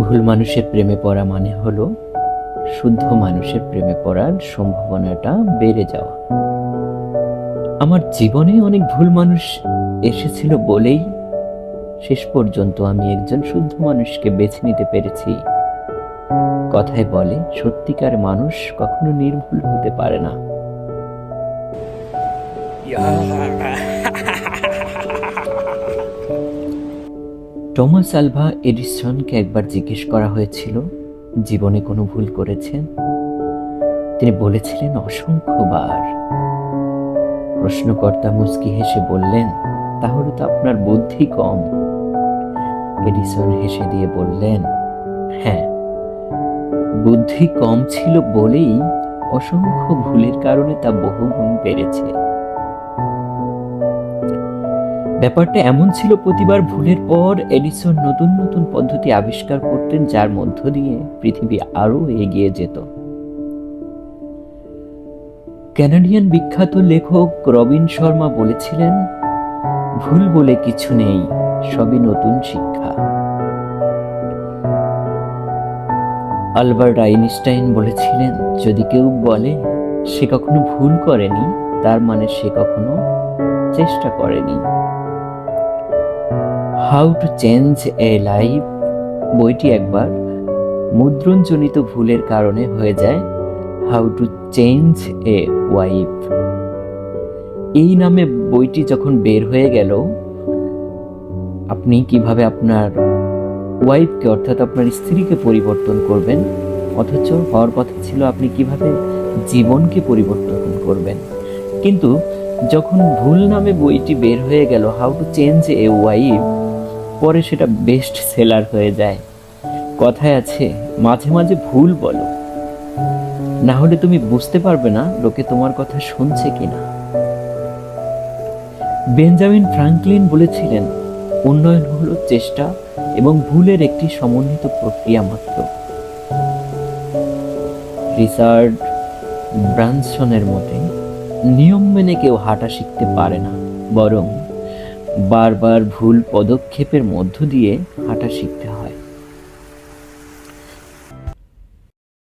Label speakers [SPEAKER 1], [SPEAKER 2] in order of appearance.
[SPEAKER 1] ভুল মানুষের প্রেমে পড়া মানে হলো শুদ্ধ মানুষের প্রেমে পড়ার সম্ভাবনাটা বেড়ে যাওয়া। আমার জীবনে অনেক ভুল মানুষ এসেছিল বলেই শেষ পর্যন্ত আমি একজন শুদ্ধ মানুষকে বেছে নিতে পেরেছি। কথায় বলে, সত্যিকার মানুষ কখনো নির্ভুল হতে পারে না। টমাস আলভা এডিসনকে একবার জিজ্ঞেস করা হয়েছিল, জীবনে কোনো ভুল করেছেন? তিনি বলেছিলেন, অসংখ্যবার। প্রশ্নকর্তা মুচকি হেসে বললেন, তাহলে তো আপনার বুদ্ধি কম। এডিসন হেসে দিয়ে বললেন হ্যাঁ বুদ্ধি কম ছিল বলেই অসংখ্য ভুলের কারণে তা বহুগুণ বেড়েছে। ব্যাপারটা এমন ছিল প্রতিবার ভুলের পর এডিসন নতুন নতুন পদ্ধতি আবিষ্কার করতেন, যার মধ্য দিয়ে পৃথিবী আরও এগিয়ে যেত। ক্যানাডিয়ান বিখ্যাত লেখক রবিন শর্মা বলেছিলেন, ভুল বলে কিছু নেই, সবই নতুন শিক্ষা। আলবার্ট আইনস্টাইন বলেছিলেন, যদি কেউ বলে সে কখনো ভুল করেনি, তার মানে সে কখনো চেষ্টা করেনি। How to change a life বইটি একবার মুদ্রণজনিত ভুলের কারণে হয়ে যায় how to change a wife এই নামে বইটি যখন বের হয়ে গেল, আপনি কীভাবে আপনার ওয়াইফকে অর্থাৎ আপনার স্ত্রীকে পরিবর্তন করবেন, অথচ হওয়ার কথা ছিল আপনি কীভাবে জীবনকে পরিবর্তন করবেন। কিন্তু যখন ভুল নামে বইটি বের হয়ে গেল how to change a wife পরে সেটা বেস্ট সেলার হয়ে যায়। কথায় আছে, মাঝে মাঝে ভুল বলো। না হলে তুমি বুঝতে পারবে না লোকে তোমার কথা শুনছে কিনা। বেঞ্জামিন ফ্রাঙ্কলিন বলেছিলেন, উন্নয়ন হলো চেষ্টা এবং ভুলের একটি সমন্বিত প্রক্রিয়া মাত্র। রিচার্ড ব্রানসনের মতে, নিয়ম মেনে কেউ হাঁটা শিখতে পারে না, বরং বারবার ভুল পদক্ষেপের মধ্য দিয়ে হাঁটা শিখতে